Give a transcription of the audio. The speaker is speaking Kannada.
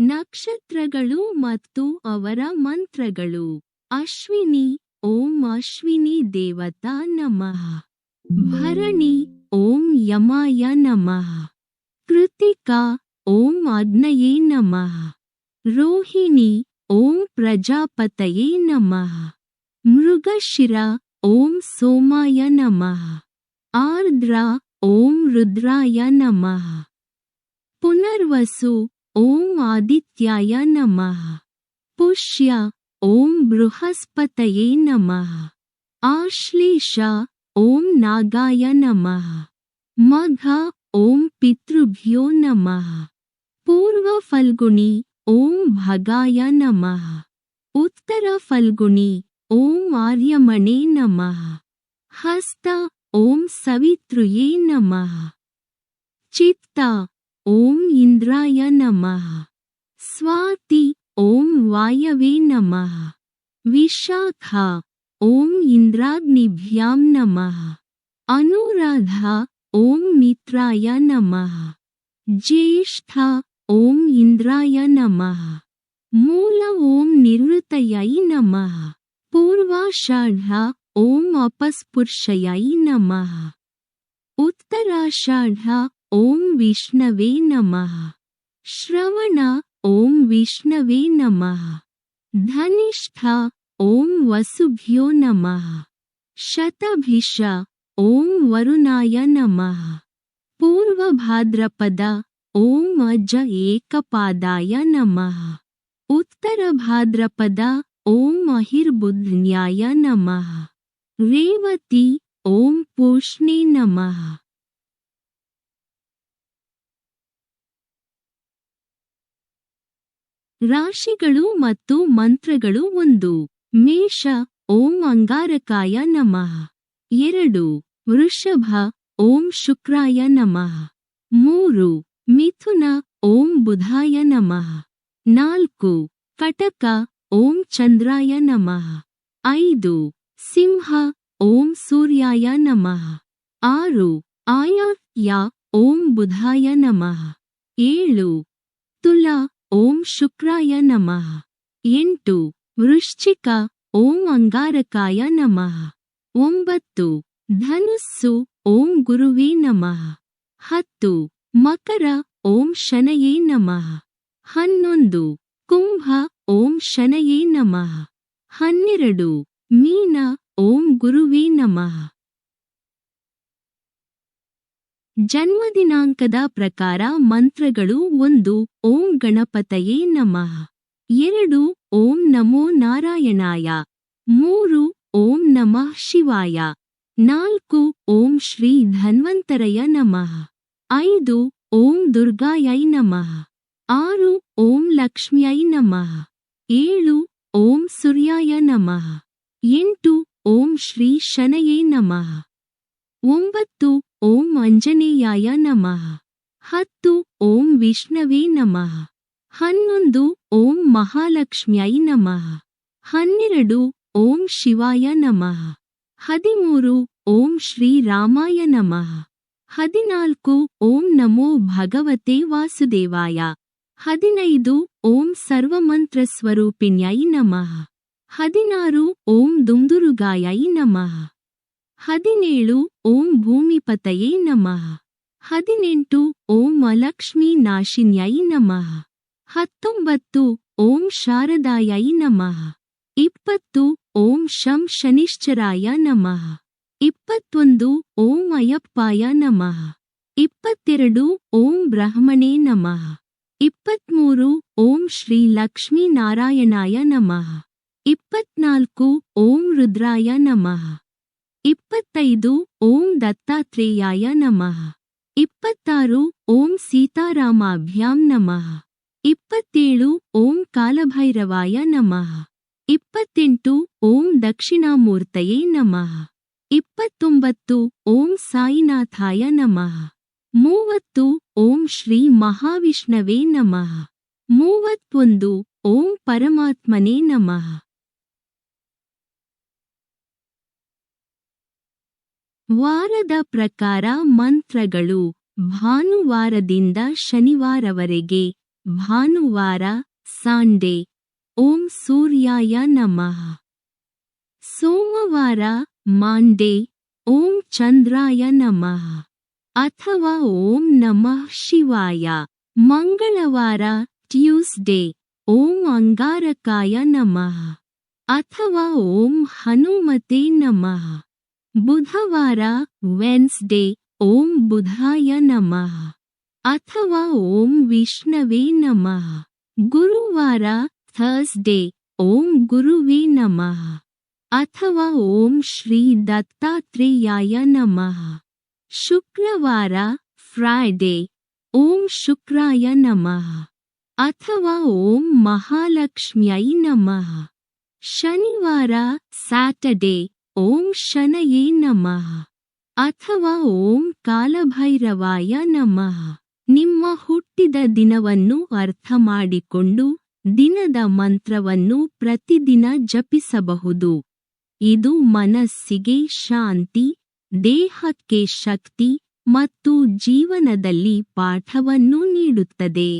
ನಕ್ಷತ್ರಗಳು ಮತ್ತು ಅವರ ಮಂತ್ರಗಳು. ಅಶ್ವಿನಿ, ಓಂ ಅಶ್ವಿನಿ ದೇವತಾ ನಮಃ. ಭರಣಿ, ಓಂ ಯಮಾಯ ನಮಃ. ಕೃತಿಕಾ, ಓಂ ಅಗ್ನಯೇ ನಮಃ. ರೋಹಿಣಿ, ಓಂ ಪ್ರಜಾಪತಯೇ ನಮಃ. ಮೃಗಶಿರ, ಓಂ ಸೋಮಾಯ ನಮಃ. ಆರ್ದ್ರ, ಓಂ ರುದ್ರಾಯ ನಮಃ. ಪುನರ್ವಸು ಓಂ ಆದಿತ್ಯಾಯ ನಮಃ ಪುಷ್ಯ ಓಂ ಬೃಹಸ್ಪತಯೇ ನಮಃ ಆಶ್ಲೇಷ ಓಂ ನಾಗಾಯ ನಮಃ ಮಘ ಓಂ ಪಿತೃಭ್ಯೋ ನಮಃ ಪೂರ್ವ ಫಲ್ಗುಣಿ ಓಂ ಭಗಾಯ ನಮಃ ಉತ್ತರ ಫಲ್ಗುಣಿ ಓಂ ಆರ್ಯಮಣೇ ನಮಃ ಹಸ್ತ ಓಂ ಸವಿತೃಯೇ ॐ इन्द्राय नमः। स्वाति ॐ वायवे नमः। विशाखा ॐ इन्द्राग्निभ्यां नमः। अनुराधा ॐ मित्राय नमः। ज्येष्ठा ॐ इन्द्राय नमः। मूल ॐ निवृतयै नमः। पूर्वाषाढा ॐ अपस्पृशयै नमः। उत्तराषाढा ನಮಃ ಉತ್ತರಾಷಾಢ ಓಂ ವಿಷ್ಣವೇ ನಮಃ ಶ್ರವಣ ಓಂ ವಿಷ್ಣವೇ ನಮಃ ಧನಿಷ್ಠ ಓಂ ವಸುಭ್ಯೋ ನಮಃ ಶತಭಿಷ ಓಂ ವರುಣಾಯ ನಮಃ ಪೂರ್ವಭಾದ್ರಪದ ಓಂ ಅಜ ಏಕಪಾದಾಯ ನಮಃ ಉತ್ತರಭಾದ್ರಪದ ಓಂ ಅಹಿರ್ಬುಧ್ನ್ಯಾಯ ನಮಃ ರೇವತಿ ಓಂ ರಾಶಿಗಳು ಮತ್ತು ಮಂತ್ರಗಳು ಒಂದು. ಮೇಷ, ಓಂ ಅಂಗಾರಕಾಯ ನಮಃ. ಎರಡು. ವೃಷಭ, ಓಂ ಶುಕ್ರಾಯ ನಮಃ. ಮೂರು. ಮಿಥುನ, ಓಂ ಬುಧಾಯ ನಮಃ. ನಾಲ್ಕು. ಕಟಕ, ಓಂ ಚಂದ್ರಾಯ ನಮಃ. ಐದು. ಸಿಂಹ, ಓಂ ಸೂರ್ಯಾಯ ನಮಃ. ಆರು. ಆಯಾತ್ಯ, ಓಂ ಬುಧಾಯ ನಮಃ. ಏಳು. ತುಲಾ ಓಂ ಶುಕ್ರಾಯ ನಮಃ. ಎಂಟು, ವೃಶ್ಚಿಕ, ಓಂ ಅಂಗಾರಕಾಯ ನಮಃ. ಒಂಬತ್ತು, ಧನುಸ್ಸು, ಓಂ ಗುರುವೇ ನಮಃ. ಹತ್ತು, ಮಕರ, ಓಂ ಶನಯೇ ನಮಃ. ಹನ್ನೊಂದು, ಕುಂಭ, ಓಂ ಶನಯೇ ನಮಃ. ಹನ್ನೆರಡು, ಮೀನ, ಓಂ ಗುರುವೇ ನಮಃ. ಜನ್ಮದಿನಾಂಕದ ಪ್ರಕಾರ ಮಂತ್ರಗಳು ಒಂದು, ಓಂ ಗಣಪತಯೇ ನಮಃ. ಎರಡು, ಓಂ ನಮೋ ನಾರಾಯಣಾಯ. ಮೂರು, ಓಂ ನಮಃ ಶಿವಾಯ. ನಾಲ್ಕು, ಓಂ ಶ್ರೀ ಧನ್ವಂತರಯ ನಮಃ. ಐದು, ಓಂ ದುರ್ಗಾಯೈ ನಮಃ. ಆರು, ಓಂ ಲಕ್ಷ್ಮ್ಯೈ ನಮಃ. ಏಳು, ಓಂ ಸೂರ್ಯಾಯ ನಮಃ. ಎಂಟು, ಓಂ ಶ್ರೀ ಶನಯೇ ನಮಃ. ಒಂಬತ್ತು, ಓಂ ಅಂಜನೇಯಾಯ ನಮಃ. ಹತ್ತು, ಓಂ ವಿಷ್ಣುವೇ ನಮಃ. ಹನ್ನೊಂದು, ಓಂ ಮಹಾಲಕ್ಷ್ಮ್ಯೈ ನಮಃ. ಹನ್ನೆರಡು, ಓಂ ಶಿವಾಯ ನಮಃ. ಹದಿಮೂರು, ಓಂ ಶ್ರೀರಾಮಾಯ ನಮಃ. ಹದಿನಾಲ್ಕು, ಓಂ ನಮೋ ಭಗವತೆ ವಾಸುದೇವಾಯ. ಹದಿನೈದು, ಓಂ ಸರ್ವಮಂತ್ರ ಸ್ವರೂಪಿಣ್ಯೈ ನಮಃ. ಹದಿನಾರು, ಓಂ ದುಂದುರುಗಾಯೈ ನಮಃ. ಹದಿನೇಳು, ಓಂ ಭೂಮಿಪತಯೇ ನಮಃ. ಹದಿನೆಂಟು, ಓಂ ಅಲಕ್ಷ್ಮೀ ನಾಶಿನ್ಯೈ ನಮಃ. ಹತ್ತೊಂಬತ್ತು, ಓಂ ಶಾರದಾಯೈ ನಮಃ. ಇಪ್ಪತ್ತು, ಓಂ ಶಂ ಶನಿಶ್ಚರಾಯ ನಮಃ. ಇಪ್ಪತ್ತೊಂದು, ಓಂ ಅಯ್ಯಪ್ಪಾಯ ನಮಃ. ಇಪ್ಪತ್ತೆರಡು, ಓಂ ಬ್ರಹ್ಮಣೇ ನಮಃ. ಇಪ್ಪತ್ಮೂರು, ಓಂ ಶ್ರೀ ಲಕ್ಷ್ಮೀನಾರಾಯಣಾಯ ನಮಃ. ಇಪ್ಪತ್ನಾಲ್ಕು, ಓಂ ರುದ್ರಾಯ ನಮಃ. ಇಪ್ಪತ್ತೈದು ಓಂ ದತ್ತಾತ್ರೇಯಾಯ ನಮಃ. ಇಪ್ಪತ್ತಾರು ಓಂ ಸೀತಾರಾಮಾಭ್ಯಾಂ ನಮಃ. ಇಪ್ಪತ್ತೇಳು ಓಂ ಕಾಲಭೈರವಾಯ ನಮಃ. ಇಪ್ಪತ್ತೆಂಟು ಓಂ ದಕ್ಷಿಣಾಮೂರ್ತಯೇ ನಮಃ. ಇಪ್ಪತ್ತೊಂಬತ್ತು ಓಂ ಸಾಯಿನಾಥಾಯ ನಮಃ. ಮೂವತ್ತು ಓಂ ಶ್ರೀ ಮಹಾವಿಷ್ಣವೇ ನಮಃ. ಮೂವತ್ತೊಂದು ಓಂ ಪರಮಾತ್ಮನೇ ನಮಃ. ವಾರದ ಪ್ರಕಾರ ಮಂತ್ರಗಳು ಭಾನುವಾರದಿಂದ ಶನಿವಾರವರೆಗೆ. ಭಾನುವಾರ ಸಾಂಡೆ. ಓಂ ಸೂರ್ಯಾಯ ನಮಃ. ಸೋಮವಾರ ಮಾಂಡೆ. ಓಂ ಚಂದ್ರಾಯ ನಮಃ. ಅಥವಾ ಓಂ ನಮಃ ಶಿವಾಯ. ಮಂಗಳವಾರ ಟ್ಯೂಸ್ಡೇ. ಓಂ ಅಂಗಾರಕಾಯ ನಮಃ. ಅಥವಾ ಓಂ ಹನುಮತೆ ನಮಃ. ಬುಧವಾರ ವೆನ್ಸ್ಡೇ ಓಂ ಬುಧಾಯ ನಮಃ. ಅಥವಾ ಓಂ ವಿಷ್ಣವೇ ನಮಃ. ಗುರುವಾರ ಥರ್ಸ್ಡೇ ಓಂ ಗುರುವೇ ನಮಃ. ಅಥವಾ ಓಂ ಶ್ರೀ ದತ್ತಾತ್ರೇಯಾಯ ನಮಃ. ಶುಕ್ರವಾರ ಫ್ರೈಡೇ ಓಂ ಶುಕ್ರಾಯ ನಮಃ. ಅಥವಾ ಓಂ ಮಹಾಲಕ್ಷ್ಮ್ಯೈ ನಮಃ. ಶನಿವಾರ ಸ್ಯಾಟರ್ಡೇ ಓಂ ಶನಯೇ ನಮಃ ಅಥವಾ ಓಂ ಕಾಲಭೈರವಾಯ ನಮಃ. ನಿಮ್ಮ ಹುಟ್ಟಿದ ದಿನವನ್ನು ಅರ್ಥ ಮಾಡಿಕೊಂಡು ದಿನದ ಮಂತ್ರವನ್ನು ಪ್ರತಿದಿನ ಜಪಿಸಬಹುದು. ಇದು ಮನಸ್ಸಿಗೆ ಶಾಂತಿ, ದೇಹಕ್ಕೆ ಶಕ್ತಿ ಮತ್ತು ಜೀವನದಲ್ಲಿ ಪಾಠವನ್ನು ನೀಡುತ್ತದೆ.